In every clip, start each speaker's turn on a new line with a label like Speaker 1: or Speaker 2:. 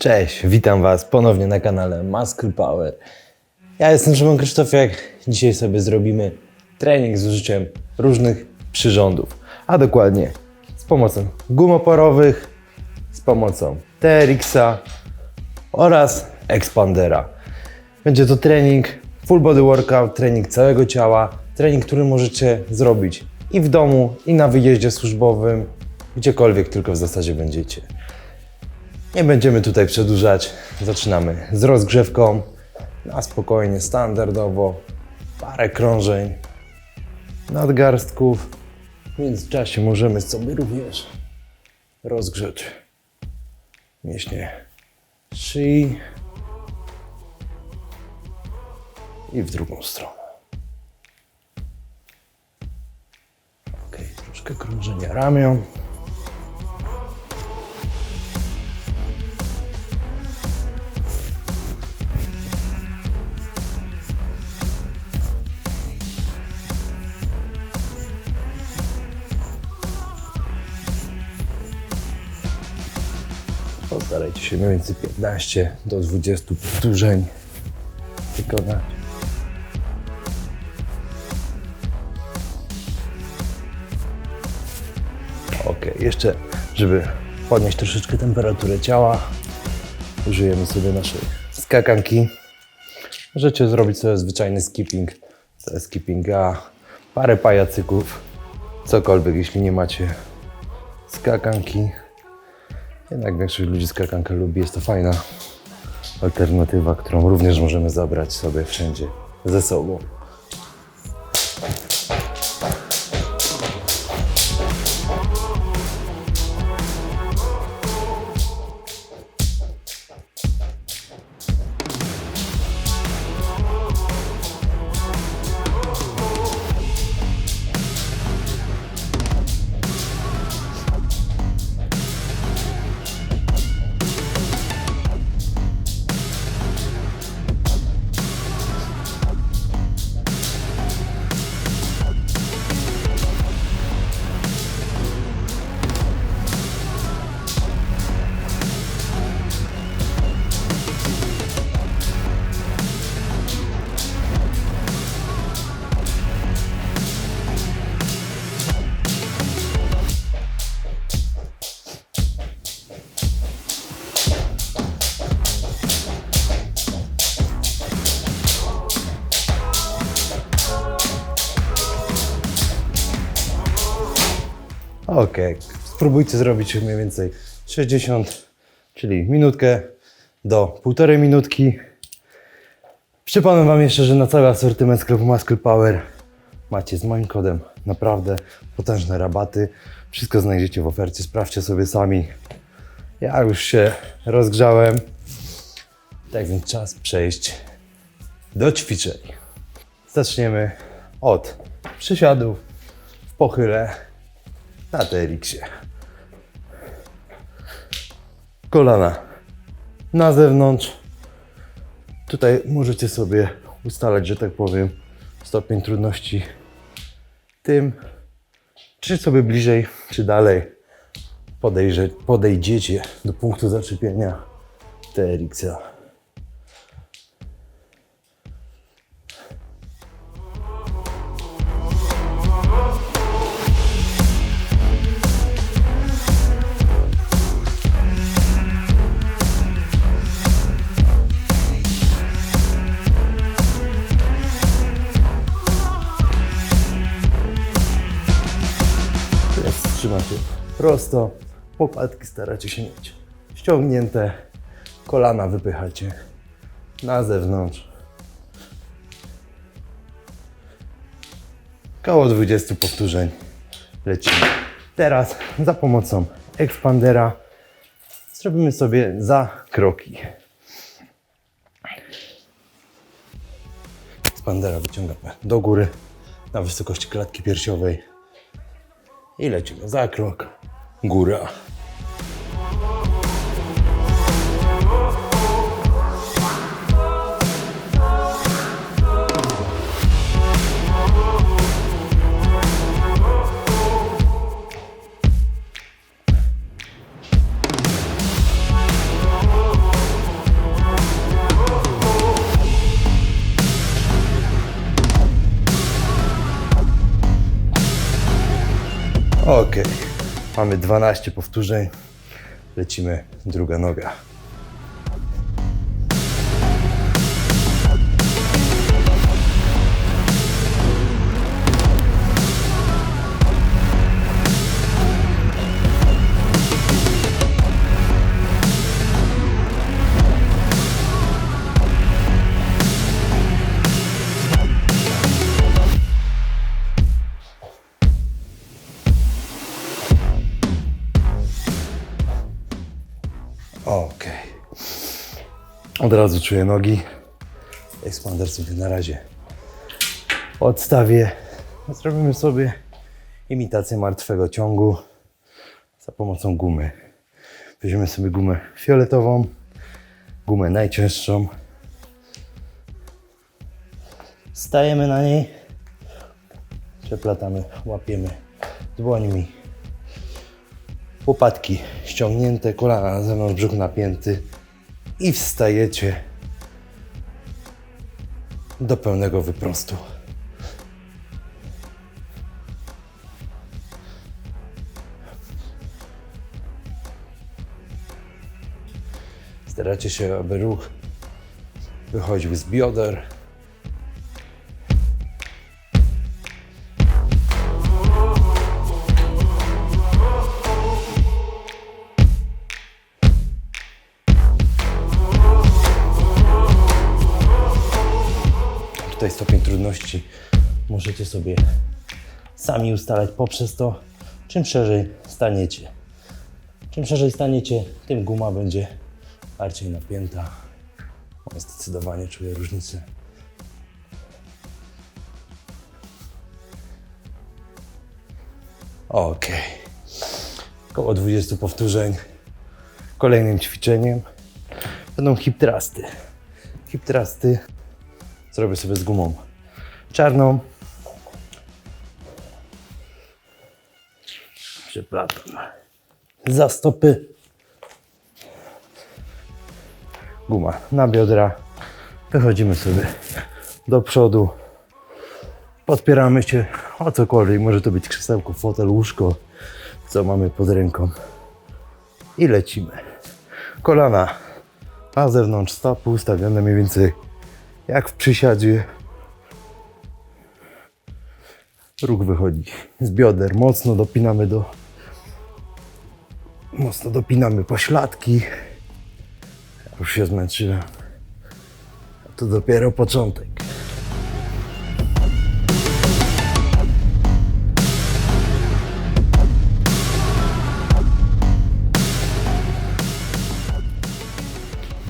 Speaker 1: Cześć, witam Was ponownie na kanale Muscle Power. Ja jestem Szymon Krzysztofiak. Dzisiaj sobie zrobimy trening z użyciem różnych przyrządów, a dokładnie z pomocą gum oporowych, z pomocą TRX-a oraz Expandera. Będzie to trening full body workout, trening całego ciała, trening, który możecie zrobić i w domu, i na wyjeździe służbowym, gdziekolwiek tylko w zasadzie będziecie. Nie będziemy tutaj przedłużać. Zaczynamy z rozgrzewką. Na spokojnie, standardowo. Parę krążeń, nadgarstków. W międzyczasie możemy sobie również rozgrzeć mięśnie szyi i w drugą stronę. Ok, troszkę krążenia ramion. Postarajcie się mniej więcej 15 do 20 powtórzeń wykonać. Ok, jeszcze, żeby podnieść troszeczkę temperaturę ciała, użyjemy sobie naszej skakanki. Możecie zrobić sobie zwyczajny skipping, skippinga, parę pajacyków, cokolwiek, jeśli nie macie skakanki. Jednak większość ludzi skakankę lubi, jest to fajna alternatywa, którą również możemy zabrać sobie wszędzie ze sobą. Ok, spróbujcie zrobić mniej więcej 60, czyli minutkę do półtorej minutki. Przypomnę Wam jeszcze, że na cały asortyment sklepu Muscle Power macie z moim kodem naprawdę potężne rabaty. Wszystko znajdziecie w ofercie, sprawdźcie sobie sami. Ja już się rozgrzałem, tak więc czas przejść do ćwiczeń. Zaczniemy od przysiadów w pochyle na TRX-ie. Kolana na zewnątrz. Tutaj możecie sobie ustalać, że tak powiem, stopień trudności tym, czy sobie bliżej, czy dalej podejrze, podejdziecie do punktu zaczepienia TRX-a. Prosto, łopatki staracie się mieć ściągnięte, kolana wypychacie na zewnątrz. Koło 20 powtórzeń lecimy. Teraz za pomocą ekspandera zrobimy sobie za kroki. Ekspandera wyciągamy do góry na wysokości klatki piersiowej i lecimy za krok, góra. Mamy 12 powtórzeń. Lecimy druga noga. Od razu czuję nogi. Expander sobie na razie odstawię. Zrobimy sobie imitację martwego ciągu za pomocą gumy. Weźmiemy sobie gumę fioletową, gumę najcięższą. Stajemy na niej, przeplatamy, łapiemy dłońmi łopatki ściągnięte, kolana na zewnątrz, brzuch napięty i wstajecie do pełnego wyprostu. Staracie się, aby ruch wychodził z bioder. Tutaj stopień trudności możecie sobie sami ustalać poprzez to, czym szerzej staniecie. Czym szerzej staniecie, tym guma będzie bardziej napięta. O, Zdecydowanie czuję różnicę. Ok. Około 20 powtórzeń. Kolejnym ćwiczeniem będą hip thrusty. Hip zrobię sobie z gumą czarną. Przeplatam za stopy. Guma na biodra. Wychodzimy sobie do przodu. Podpieramy się o cokolwiek. Może to być krzesełko, fotel, łóżko, co mamy pod ręką. I lecimy. Kolana na zewnątrz stopu ustawione mniej więcej jak w przysiadzie. Róg wychodzi z bioder. Mocno dopinamy do. Mocno dopinamy pośladki. Już się zmęczyłem. To dopiero początek.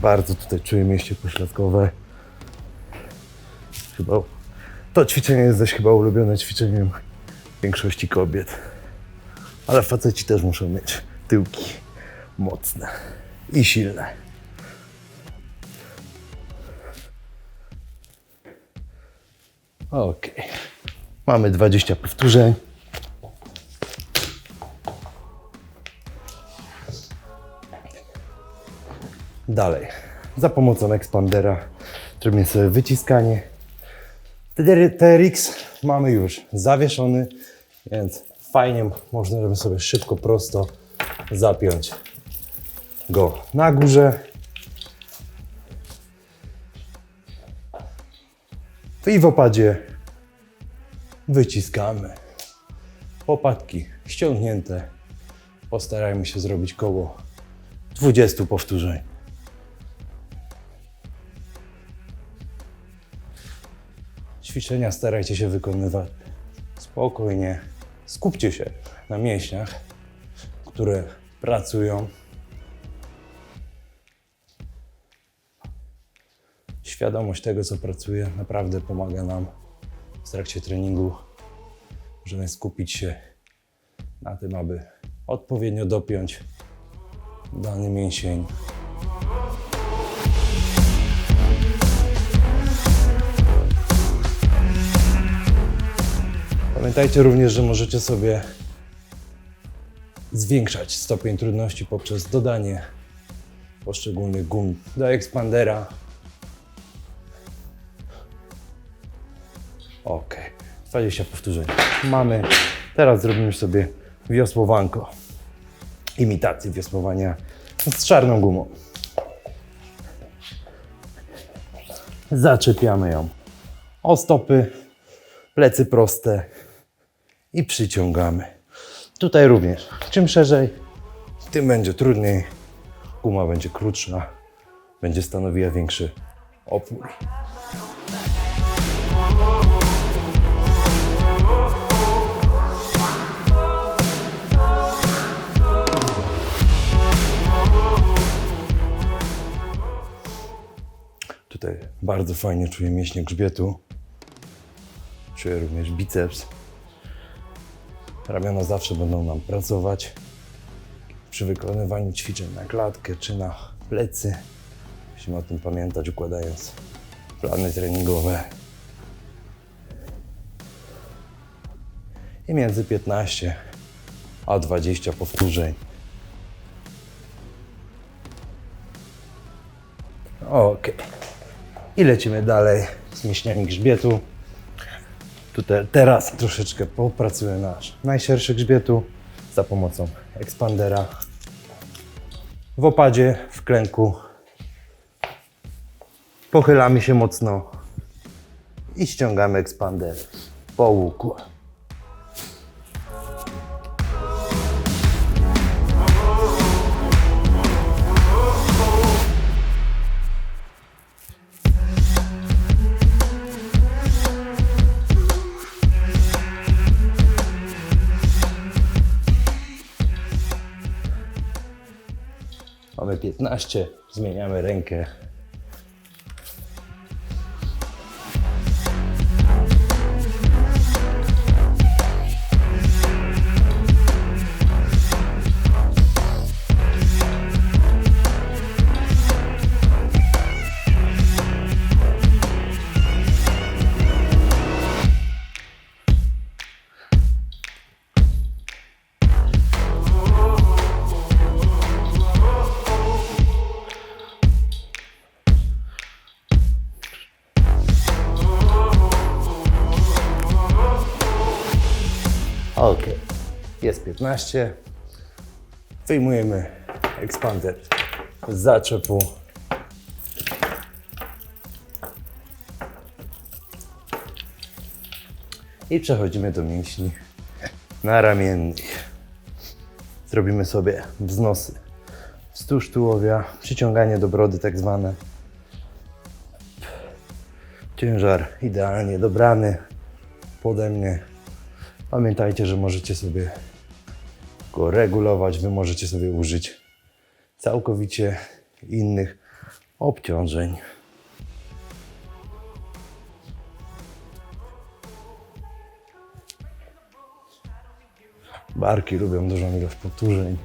Speaker 1: Bardzo tutaj czuję mięśnie pośladkowe. Chyba to ćwiczenie jest dość chyba ulubione ćwiczeniem większości kobiet. Ale faceci też muszą mieć tyłki mocne i silne. Ok. Mamy 20 powtórzeń. Dalej. Za pomocą ekspandera zrobimy sobie wyciskanie. TRX mamy już zawieszony, więc fajnie można żeby sobie szybko, prosto zapiąć go na górze. I w opadzie wyciskamy. Łopatki ściągnięte. Postarajmy się zrobić koło 20 powtórzeń. Ćwiczenia starajcie się wykonywać spokojnie. Skupcie się na mięśniach, które pracują. Świadomość tego, co pracuje, naprawdę pomaga nam w trakcie treningu. Możemy skupić się na tym, aby odpowiednio dopiąć dany mięsień. Pamiętajcie również, że możecie sobie zwiększać stopień trudności poprzez dodanie poszczególnych gum do ekspandera. Ok, 20 powtórzeń mamy. Teraz zrobimy sobie wiosłowanko. Imitację wiosłowania z czarną gumą. Zaczepiamy ją o stopy, plecy proste i przyciągamy. Tutaj również. Czym szerzej, tym będzie trudniej. Guma będzie krótsza, będzie stanowiła większy opór. Tutaj bardzo fajnie czuję mięśnie grzbietu. Czuję również biceps. Ramiona zawsze będą nam pracować przy wykonywaniu ćwiczeń na klatkę czy na plecy. Musimy o tym pamiętać, układając plany treningowe. I między 15 a 20 powtórzeń. Ok. I lecimy dalej z mięśniami grzbietu. Tutaj teraz troszeczkę popracuję nasz najszerszy grzbietu za pomocą ekspandera. W opadzie, w klęku. Pochylamy się mocno i ściągamy ekspander po łuku. Mamy 15, zmieniamy rękę. 15. Wyjmujemy ekspander z zaczepu. I przechodzimy do mięśni naramiennych. Zrobimy sobie wznosy wzdłuż tułowia, przyciąganie do brody tak zwane. Ciężar idealnie dobrany pode mnie. Pamiętajcie, że możecie sobie go regulować. Wy możecie sobie użyć całkowicie innych obciążeń. Barki lubią dużą ilość powtórzeń.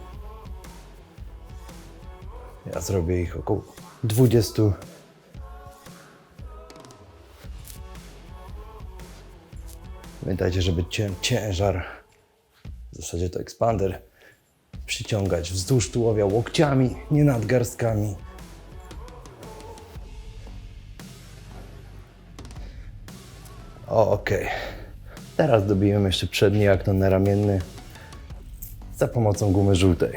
Speaker 1: Ja zrobię ich około 20. Pamiętajcie, żeby cię, ciężar, w zasadzie to ekspander, przyciągać wzdłuż tułowia łokciami, nie nadgarstkami. Okej. Teraz dobijemy jeszcze przedni akton ramienny za pomocą gumy żółtej.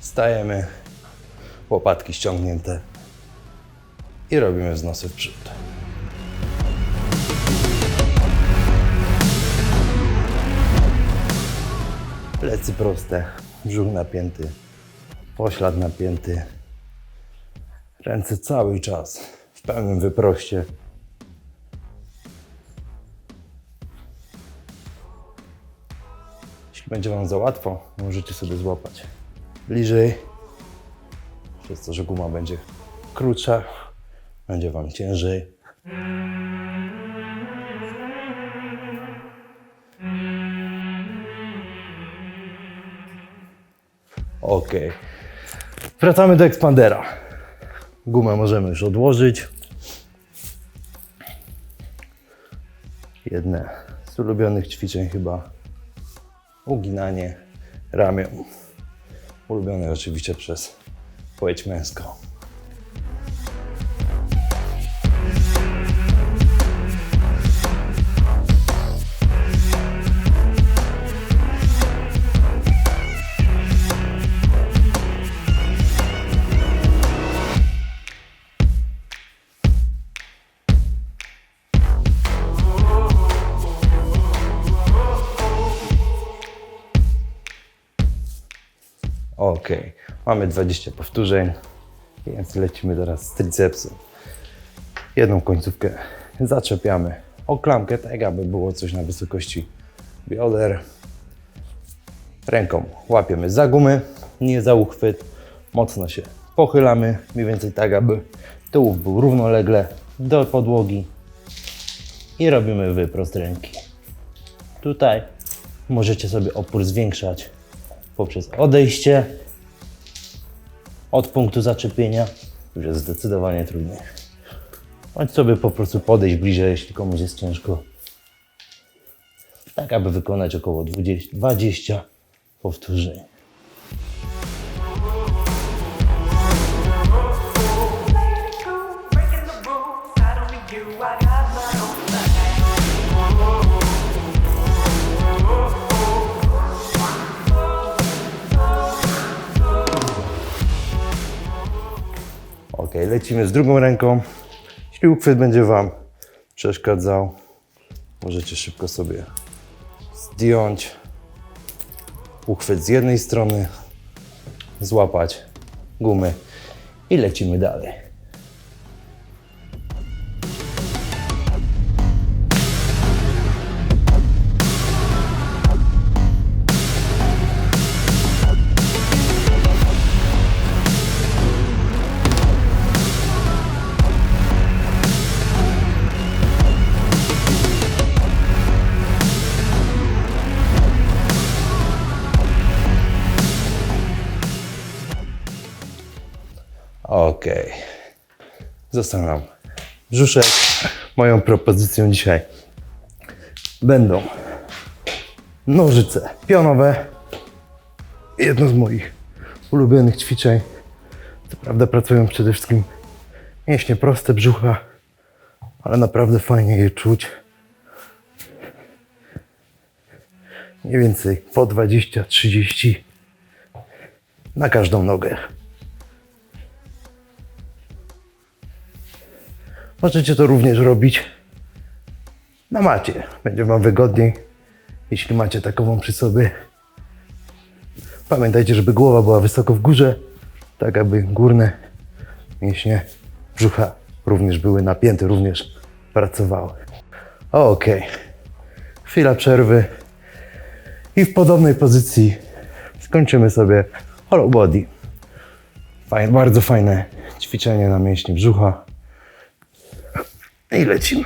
Speaker 1: Stajemy, łopatki ściągnięte i robimy wznosy w przód. Plecy proste, brzuch napięty, poślad napięty. Ręce cały czas w pełnym wyproście. Jeśli będzie Wam za łatwo, możecie sobie złapać bliżej, przez to, że guma będzie krótsza, będzie Wam ciężej. Ok. Wracamy do ekspandera. Gumę możemy już odłożyć. Jedne z ulubionych ćwiczeń chyba uginanie ramion. Ulubione oczywiście przez płeć męską. Ok, mamy 20 powtórzeń, więc lecimy teraz z tricepsem. Jedną końcówkę zaczepiamy o klamkę, tak aby było coś na wysokości bioder. Ręką łapiemy za gumy, nie za uchwyt. Mocno się pochylamy, mniej więcej tak, aby tułów był równolegle do podłogi. I robimy wyprost ręki. Tutaj możecie sobie opór zwiększać poprzez odejście od punktu zaczepienia. Już jest zdecydowanie trudniej. Bądź sobie po prostu podejść bliżej, jeśli komuś jest ciężko. Tak, aby wykonać około 20, 20 powtórzeń. Ok, lecimy z drugą ręką. Jeśli uchwyt będzie Wam przeszkadzał, możecie szybko sobie zdjąć uchwyt z jednej strony, złapać gumy i lecimy dalej. Ok. Zostawiam brzuszek. Moją propozycją dzisiaj będą nożyce pionowe. Jedno z moich ulubionych ćwiczeń. Co prawda pracują przede wszystkim mięśnie proste brzucha, ale naprawdę fajnie je czuć. Mniej więcej po 20-30 na każdą nogę. Możecie to również robić na macie. Będzie Wam wygodniej, jeśli macie takową przy sobie. Pamiętajcie, żeby głowa była wysoko w górze, tak aby górne mięśnie brzucha również były napięte, również pracowały. Ok. Chwila przerwy. I w podobnej pozycji skończymy sobie hollow body. Fajne, bardzo fajne ćwiczenie na mięśnie brzucha. I lecimy.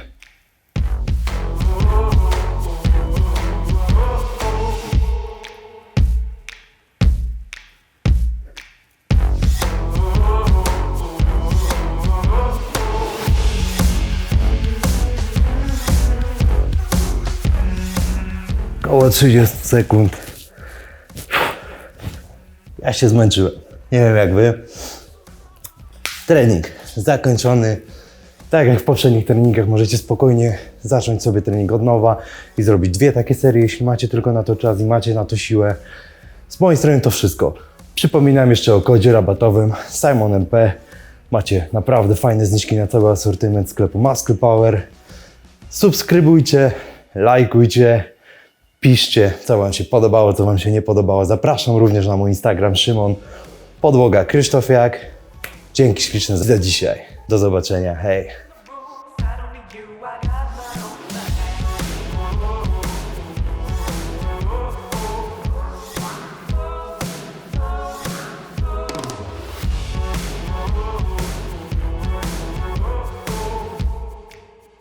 Speaker 1: Około 30 sekund. Ja się zmęczyłem. Nie wiem jak wy. Trening zakończony. Tak jak w poprzednich treningach, możecie spokojnie zacząć sobie trening od nowa i zrobić dwie takie serie, jeśli macie tylko na to czas i macie na to siłę. Z mojej strony to wszystko. Przypominam jeszcze o kodzie rabatowym SimonMP. Macie naprawdę fajne zniżki na cały asortyment sklepu Muscle Power. Subskrybujcie, lajkujcie, piszcie, co Wam się podobało, co Wam się nie podobało. Zapraszam również na mój Instagram Szymon Podłoga Krzysztofiak. Dzięki śliczne za dzisiaj. Do zobaczenia. Hej.